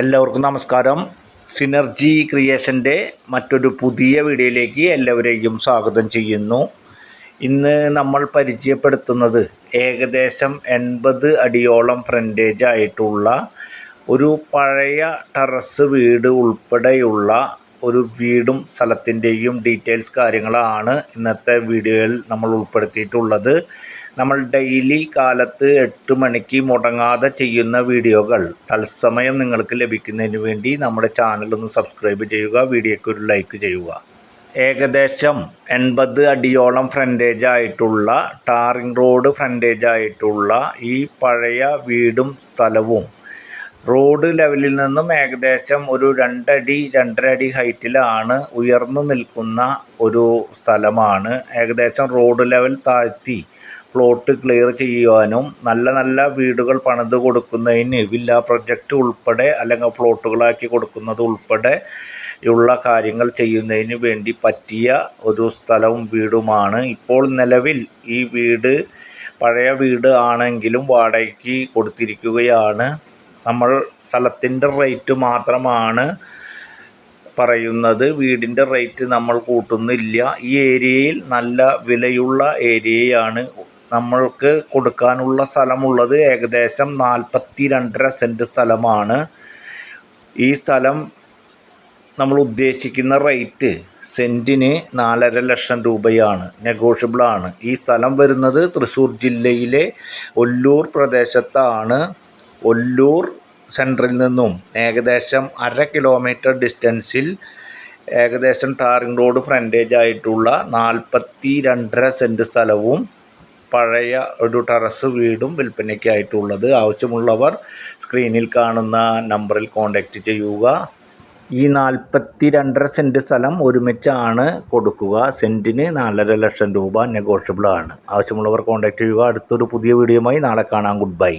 എല്ലാവർക്കും നമസ്കാരം. സിനർജി ക്രിയേഷന്റെ മറ്റൊരു പുതിയ വീഡിയോയിലേക്ക് എല്ലാവരെയും സ്വാഗതം ചെയ്യുന്നു. ഇന്ന് നമ്മൾ പരിചയപ്പെടുത്തുന്നത് ഏകദേശം എൺപത് അടിയോളം ഫ്രണ്ടേജ് ആയിട്ടുള്ള ഒരു പഴയ ടെറസ് വീട് ഉൾപ്പെടെയുള്ള ഒരു വീടും സ്ഥലത്തിന്റെയും ഡീറ്റെയിൽസ് കാര്യങ്ങളാണ് ഇന്നത്തെ വീഡിയോയിൽ നമ്മൾ ഉൾപ്പെടുത്തിയിട്ടുള്ളത്. നമ്മൾ ഡെയിലി കാലത്ത് എട്ട് മണിക്ക് മുടങ്ങാതെ ചെയ്യുന്ന വീഡിയോകൾ തത്സമയം നിങ്ങൾക്ക് ലഭിക്കുന്നതിന് വേണ്ടി നമ്മുടെ ചാനൽ ഒന്ന് സബ്സ്ക്രൈബ് ചെയ്യുക വീഡിയോയ്ക്ക് ഒരു ലൈക്ക് ചെയ്യുക. ഏകദേശം എൺപത് അടിയോളം ഫ്രണ്ടേജ് ആയിട്ടുള്ള ടാറിംഗ് റോഡ് ഫ്രണ്ടേജ് ആയിട്ടുള്ള ഈ പഴയ വീടും സ്ഥലവും റോഡ് ലെവലിൽ നിന്നും ഏകദേശം ഒരു രണ്ടടി രണ്ടര അടി ഹൈറ്റിലാണ് ഉയർന്നു നിൽക്കുന്ന ഒരു സ്ഥലമാണ്. ഏകദേശം റോഡ് ലെവൽ താഴ്ത്തി പ്ലോട്ട് ക്ലിയർ ചെയ്യുവാനും നല്ല നല്ല വീടുകൾ പണിത് കൊടുക്കുന്നതിന് വില്ല പ്രൊജക്റ്റ് ഉൾപ്പെടെ അല്ലെങ്കിൽ പ്ലോട്ടുകളാക്കി കൊടുക്കുന്നത് ഉൾപ്പെടെ ഉള്ള കാര്യങ്ങൾ ചെയ്യുന്നതിന് വേണ്ടി പറ്റിയ ഒരു സ്ഥലവും വീടുമാണ്. ഇപ്പോൾ നിലവിൽ ഈ വീട് പഴയ വീട് ആണെങ്കിലും വാടകയ്ക്ക് കൊടുത്തിരിക്കുകയാണ്. നമ്മൾ സ്ഥലത്തിന്റെ റേറ്റ് മാത്രമാണ് പറയുന്നത്. വീടിന്റെ റേറ്റ് നമ്മൾ കൂട്ടുന്നില്ല. ഈ ഏരിയയിൽ നല്ല വിലയുള്ള ഏരിയയാണ്. നമ്മൾക്ക് കൊടുക്കാനുള്ള സ്ഥലമുള്ളത് ഏകദേശം നാൽപ്പത്തി രണ്ടര സെന്റ് സ്ഥലമാണ്. ഈ സ്ഥലം നമ്മൾ ഉദ്ദേശിക്കുന്ന റേറ്റ് സെന്റിന് നാലര ലക്ഷം രൂപയാണ്. നെഗോഷ്യബിളാണ്. ഈ സ്ഥലം വരുന്നത് തൃശ്ശൂർ ജില്ലയിലെ ഒല്ലൂർ പ്രദേശത്താണ്. ഒല്ലൂർ സെന്ററിൽ നിന്നും ഏകദേശം അര കിലോമീറ്റർ ഡിസ്റ്റൻസിൽ ഏകദേശം ടാറിംഗ് റോഡ് ഫ്രണ്ടേജ് ആയിട്ടുള്ള നാൽപ്പത്തി രണ്ടര സെന്റ് സ്ഥലവും പഴയ ഒരു ടെറസ് വീടും വിൽപ്പനയ്ക്കായിട്ടുള്ളത് ആവശ്യമുള്ളവർ സ്ക്രീനിൽ കാണുന്ന നമ്പറിൽ കോൺടാക്റ്റ് ചെയ്യുക. ഈ നാൽപ്പത്തി രണ്ടര സെന്റ് സ്ഥലം ഒരുമിച്ചാണ് കൊടുക്കുക. സെന്റിന് നാലര ലക്ഷം രൂപ നെഗോഷ്യബിൾ ആണ്. ആവശ്യമുള്ളവർ കോൺടാക്റ്റ് ചെയ്യുക. അടുത്തൊരു പുതിയ വീഡിയോയുമായി നാളെ കാണാം. Good bye